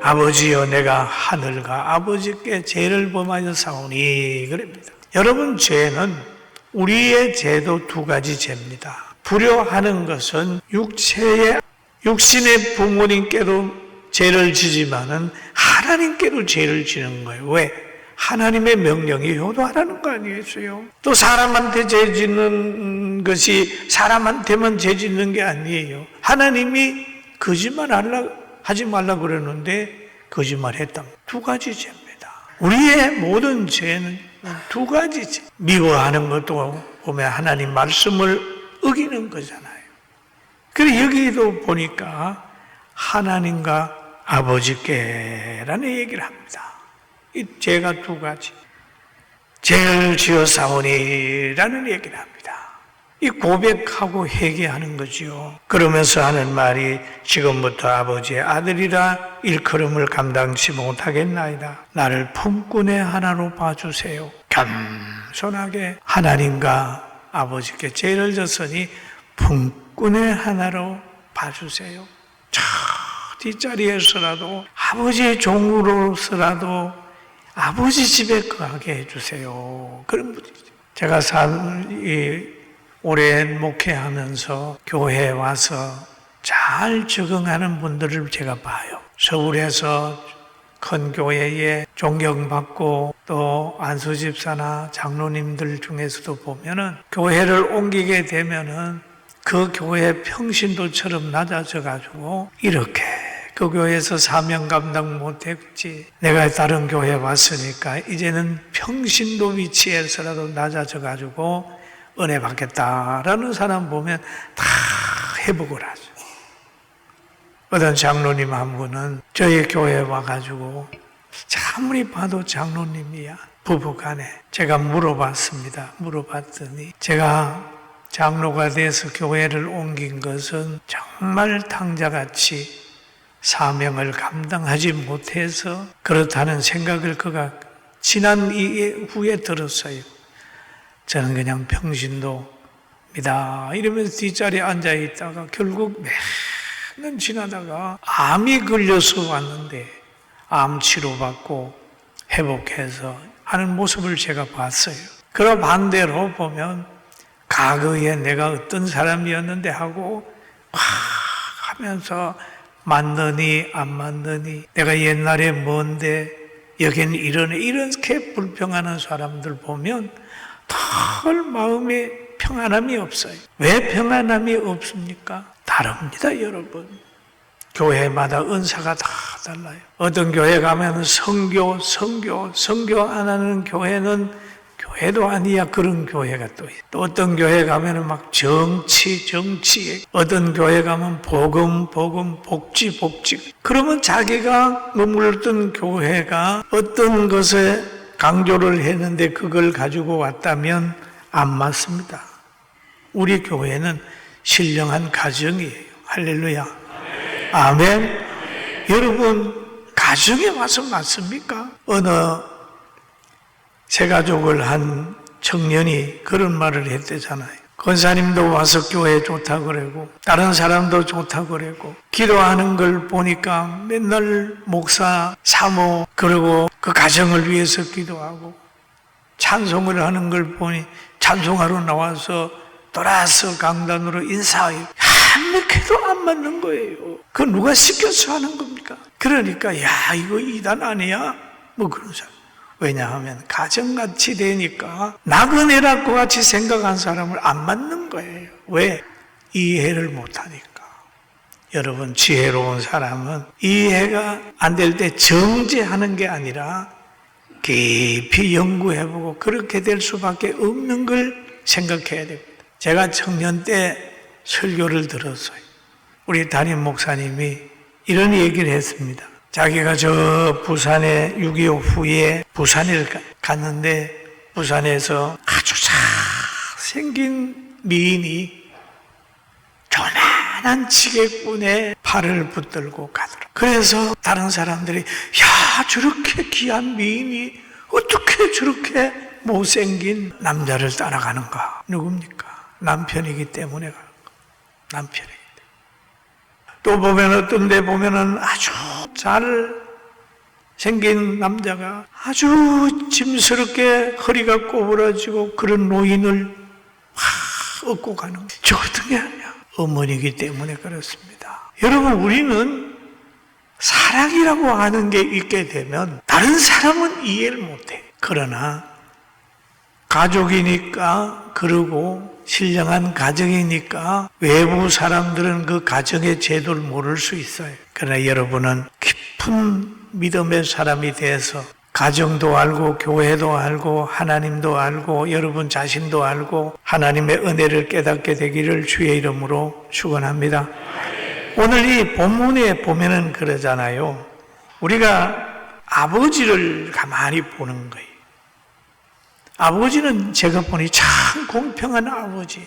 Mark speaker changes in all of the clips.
Speaker 1: 아버지여 내가 하늘과 아버지께 죄를 범하여 사오니 그럽니다. 여러분 죄는 우리의 죄도 두 가지 죄입니다. 불효하는 것은 육체의 육신의 부모님께도 죄를 지지만은 하나님께도 죄를 지는 거예요. 왜? 하나님의 명령이 효도하라는 거 아니겠어요? 또 사람한테 죄 짓는 것이 사람한테만 죄 짓는 게 아니에요. 하나님이 거짓말 하려, 하지 말라 그러는데 거짓말 했다. 두 가지 죄입니다. 우리의 모든 죄는 두 가지 죄. 미워하는 것도 보면 하나님 말씀을 어기는 거잖아요. 그래 여기도 보니까 하나님과 아버지께라는 얘기를 합니다. 이 죄가 두 가지. 죄를 지어 싸우니라는 얘기를 합니다. 이 고백하고 회개하는 거지요. 그러면서 하는 말이 지금부터 아버지의 아들이라 일컬음을 감당치 못하겠나이다. 나를 품꾼의 하나로 봐주세요. 겸손하게 하나님과 아버지께 죄를 졌으니 품꾼의 하나로 봐주세요. 저 뒷자리에서라도 아버지의 종으로서라도 아버지 집에 가게 해주세요. 그런 분이죠. 제가 산, 이, 오랜 목회하면서 교회에 와서 잘 적응하는 분들을 제가 봐요. 서울에서 큰 교회에 존경받고 또 안수 집사나 장로님들 중에서도 보면은 교회를 옮기게 되면은 그 교회 평신도처럼 낮아져 가지고 이렇게 그 교회에서 사명 감당 못했지. 내가 다른 교회 왔으니까 이제는 평신도 위치에서라도 낮아져 가지고 은혜 받겠다라는 사람 보면 다 회복을 하죠. 어떤 장로님 한 분은 저희 교회에 와가지고 아무리 봐도 장로님이야. 부부간에 제가 물어봤습니다. 물어봤더니 제가 장로가 돼서 교회를 옮긴 것은 정말 탕자같이 사명을 감당하지 못해서 그렇다는 생각을 그가 지난 이후에 들었어요. 저는 그냥 평신도입니다. 이러면서 뒷자리에 앉아 있다가 결국 매년 지나다가 암이 걸려서 왔는데 암 치료받고 회복해서 하는 모습을 제가 봤어요. 그러 반대로 보면 과거에 내가 어떤 사람이었는데 하고 막 하면서 맞느니 안 맞느니 내가 옛날에 뭔데 여기는 이러네 이렇게 불평하는 사람들 보면 덜 마음에 평안함이 없어요. 왜 평안함이 없습니까? 다릅니다, 여러분. 교회마다 은사가 다 달라요. 어떤 교회 가면 성교, 성교, 성교 안 하는 교회는 교회도 아니야 그런 교회가 또. 또 어떤 교회 가면은 막 정치, 정치. 어떤 교회 가면 복음, 복음, 복지, 복지. 그러면 자기가 머물렀던 교회가 어떤 것에 강조를 했는데 그걸 가지고 왔다면 안 맞습니다. 우리 교회는 신령한 가정이에요. 할렐루야. 아멘. 여러분, 가정에 와서 맞습니까? 어느 새 가족을 한 청년이 그런 말을 했대잖아요. 권사님도 와서 교회 좋다 그러고 다른 사람도 좋다 그러고 기도하는 걸 보니까 맨날 목사, 사모 그리고 그 가정을 위해서 기도하고 찬송을 하는 걸 보니 찬송하러 나와서 돌아서 강단으로 인사해요. 아무렇게도 안 맞는 거예요. 그 누가 시켜서 하는 겁니까? 그러니까 야 이거 이단 아니야? 뭐 그런 사람. 왜냐하면 가정같이 되니까 나그네라고 같이 생각한 사람을 안 맞는 거예요. 왜? 이해를 못하니까. 여러분 지혜로운 사람은 이해가 안 될 때 정죄하는 게 아니라 깊이 연구해보고 그렇게 될 수밖에 없는 걸 생각해야 됩니다. 제가 청년 때 설교를 들었어요. 우리 담임 목사님이 이런 얘기를 했습니다. 자기가 저 부산에 6.25 후에 부산에 갔는데 부산에서 아주 잘 생긴 미인이 조 만한 지게꾼에 팔을 붙들고 가더라. 그래서 다른 사람들이 야 저렇게 귀한 미인이 어떻게 저렇게 못생긴 남자를 따라가는가? 누굽니까? 남편이기 때문에 가는 거. 남편이기 때문에. 또 보면 어떤 데 보면은 아주 잘 생긴 남자가 아주 짐스럽게 허리가 꼬부라지고 그런 노인을 막 업고 가는 거예요. 저 어떻게 하냐? 어머니기 때문에 그렇습니다. 여러분, 우리는 사랑이라고 하는 게 있게 되면 다른 사람은 이해를 못해. 그러나 가족이니까 그러고 신령한 가정이니까 외부 사람들은 그 가정의 제도를 모를 수 있어요. 그러나 여러분은 깊은 믿음의 사람이 돼서 가정도 알고 교회도 알고 하나님도 알고 여러분 자신도 알고 하나님의 은혜를 깨닫게 되기를 주의 이름으로 축원합니다. 오늘 이 본문에 보면은 그러잖아요. 우리가 아버지를 가만히 보는 거예요. 아버지는 제가 보니 참 공평한 아버지.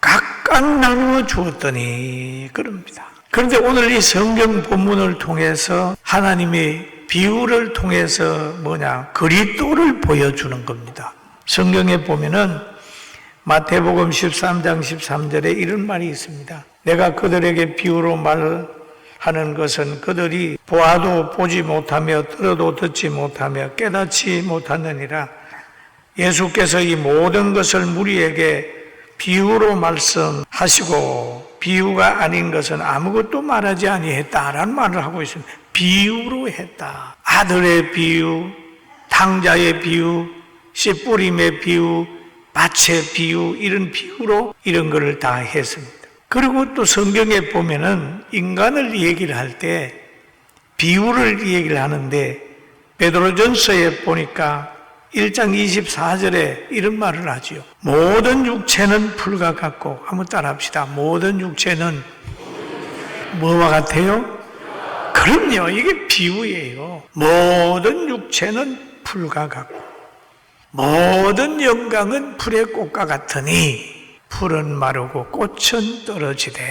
Speaker 1: 각각 나누어 주었더니 그럽니다. 그런데 오늘 이 성경 본문을 통해서 하나님의 비유를 통해서 뭐냐 그리스도를 보여주는 겁니다. 성경에 보면은 마태복음 13장 13절에 이런 말이 있습니다. 내가 그들에게 비유로 말하는 것은 그들이 보아도 보지 못하며 들어도 듣지 못하며 깨닫지 못하느니라. 예수께서 이 모든 것을 우리에게 비유로 말씀하시고 비유가 아닌 것은 아무것도 말하지 아니했다라는 말을 하고 있습니다. 비유로 했다. 아들의 비유, 당자의 비유, 씨 뿌림의 비유, 밭의 비유 이런 비유로 이런 것을 다 했습니다. 그리고 또 성경에 보면은 인간을 얘기를 할 때 비유를 얘기를 하는데 베드로전서에 보니까 1장 24절에 이런 말을 하지요. 모든 육체는 풀과 같고 한번 따라합시다. 모든 육체는 뭐와 같아요? 그럼요. 이게 비유예요. 모든 육체는 풀과 같고 모든 영광은 풀의 꽃과 같으니 풀은 마르고 꽃은 떨어지되